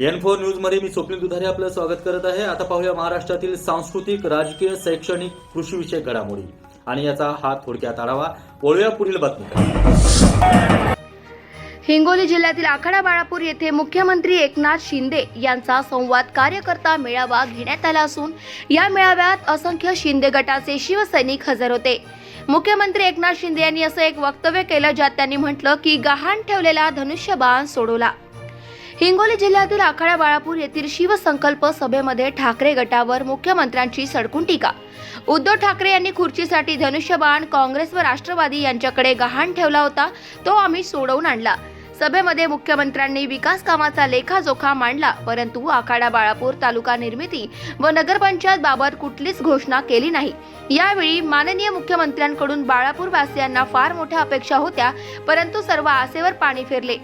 N four न्यूजमध्ये मी स्वप्नील दुधारे आपलं स्वागत करत आहे. आता पाहूया महाराष्ट्रातील सांस्कृतिक राजकीय शैक्षणिक कृषीविषयक घडामोडी. आणि याचा हा थोडक्यात आढावा वळूया पुढील बातमी हिंगोली जिल्ह्यातील आखाडा बाळापूर येथे मुख्यमंत्री एकनाथ शिंदे यांचा संवाद कार्यकर्ता मेळावा घेण्यात आला असून या मेळाव्यात असंख्य शिंदे गटाचे शिवसैनिक हजर होते. मुख्यमंत्री एकनाथ शिंदे यांनी असं एक वक्तव्य केलं ज्यात त्यांनी म्हटलं की गहाण ठेवलेला धनुष्यबाण सोडवला. हिंगोली जिल्ह्यातील आखाडा बाळापूर येथील शिवसंकल्प सभेमध्ये ठाकरे गटावर मुख्यमंत्र्यांची सडकून टीका. उद्धव ठाकरे यांनी खुर्चीसाठी धनुष्यबाण काँग्रेस व राष्ट्रवादी यांच्याकडे गहाण ठेवला होता तो आम्ही सोडवून आणला. सभेमध्ये मुख्यमंत्र्यांनी विकास कामाचा लेखाजोखा मांडला परंतु आखाडा बाळापूर तालुका निर्मिती व नगरपंचायत बाबत कुठलीच घोषणा केली नाही. यावेळी माननीय मुख्यमंत्र्यांकडून बाळापूर वासियांना फार मोठ्या अपेक्षा होत्या परंतु सर्व आसेवर पाणी फिरले.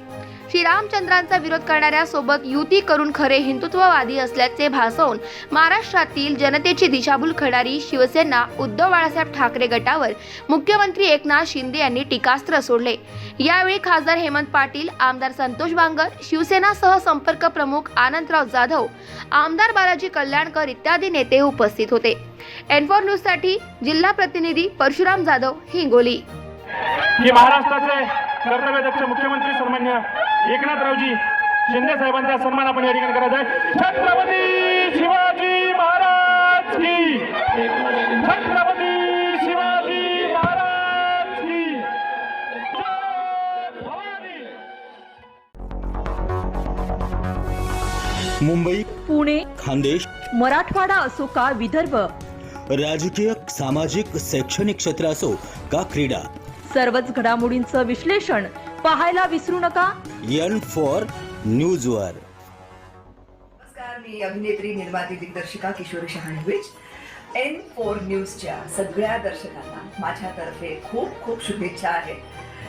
श्रीरामचंद्रांचा विरोध करणाऱ्या सोबत युती करून खरे हिंदुत्ववादी असल्याचे भासवून महाराष्ट्रातील जनतेची दिशाभूल करणारी शिवसेना उद्धव बाळासाहेब ठाकरे गटावर मुख्यमंत्री एकनाथ शिंदे यांनी टीकास्त्र सोडले. यावेळी खासदार हेमंत पाटील आमदार संतोष बांगर शिवसेनासह संपर्क प्रमुख आनंदराव जाधव आमदार बालाजी कल्याणकर इत्यादी नेते उपस्थित होते. एनफोर न्यूजसाठी जिल्हा प्रतिनिधी परशुराम जाधव हिंगोली. की महाराष्ट्राचे कर्तव्यदक्ष मुख्यमंत्री सन्मान्य एकनाथरावजी शिंदे साहेबांचा सन्मान आपण या ठिकाणी करायचा आहे. छत्रपती शिवाजी महाराज की. छत्रपती शिवाजी महाराज की. जय भवानी. मुंबई पुणे खानदेश. मराठवाडा असो का विदर्भ? राजकीय सामाजिक शैक्षणिक क्षेत्र असो का क्रीडा? सर्वच घडामोडींचं विश्लेषण पाहायला विसरू नका. एन फॉर न्यूज़ वर नमस्कार मी अभिनेत्री निर्माती दिग्दर्शिका किशोरी शहाणविज. एन फोर न्यूजच्या सगळ्या दर्शकांना माझ्यातर्फे खूप खूप शुभेच्छा आहेत.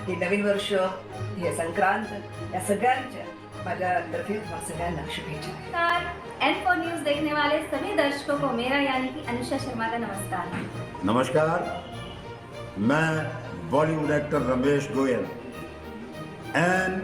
हे नवीन वर्ष हे संक्रांत या सगळ्यांच्या माझ्यातर्फे तुम्हा सगळ्यांना शुभेच्छा नमस्कार. एन फोर न्यूज़ देखने वाले सभी दर्शकों को मेरा यानी कि अनुषा शर्मा का नमस्कार. नमस्कार. मैं Bollywood actor Ramesh Goyal N